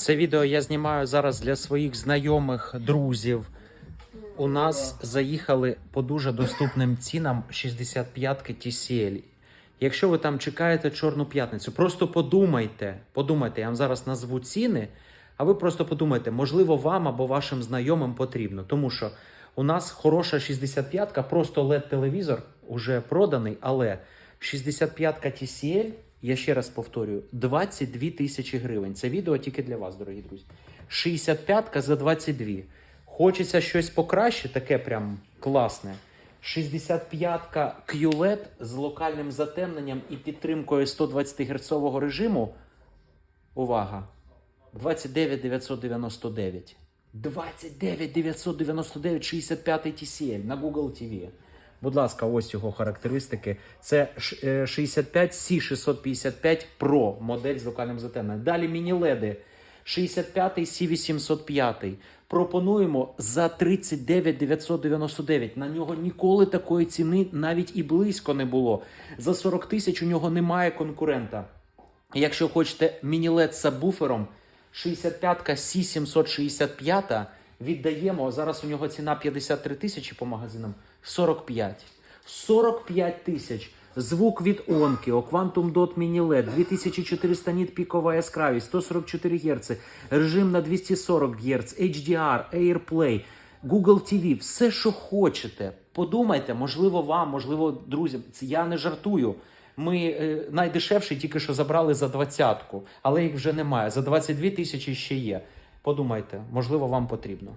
Це відео я знімаю зараз для своїх знайомих, друзів. У нас заїхали по дуже доступним цінам 65-ки TCL. Якщо ви там чекаєте Чорну п'ятницю, просто подумайте, подумайте, я вам зараз назву ціни, а ви просто подумайте, можливо, вам або вашим знайомим потрібно. Тому що у нас хороша 65-ка, просто LED-телевізор уже проданий, але 65-ка TCL, я ще раз повторюю, 22 тисячі гривень. Це відео тільки для вас, дорогі друзі. 65-ка за 22. Хочеться щось покраще, таке прям класне. 65-ка QLED з локальним затемненням і підтримкою 120 Гц режиму. Увага! 29 999. 29 999 65 TCL на Google TV. Будь ласка, ось його характеристики. Це е, 65 C655 Pro модель з локальним затемненням. Далі міні-леди 65 C805. Пропонуємо за 39 999. На нього ніколи такої ціни навіть і близько не було. За 40 тисяч у нього немає конкурента. Якщо хочете міні-лед з сабвуфером, 65-ка C765 віддаємо. Зараз у нього ціна 53 тисячі по магазинам. 45. 45 тисяч. Звук від Онки, Quantum Dot Mini LED, 2400 ніт пікова яскравість, 144 Гц, режим на 240 Гц, HDR, AirPlay, Google TV, все, що хочете. Подумайте, можливо, вам, можливо, друзям. Я не жартую. Ми е, найдешевші тільки що забрали за двадцятку, але їх вже немає. За 22 тисячі ще є. Подумайте, можливо, вам потрібно.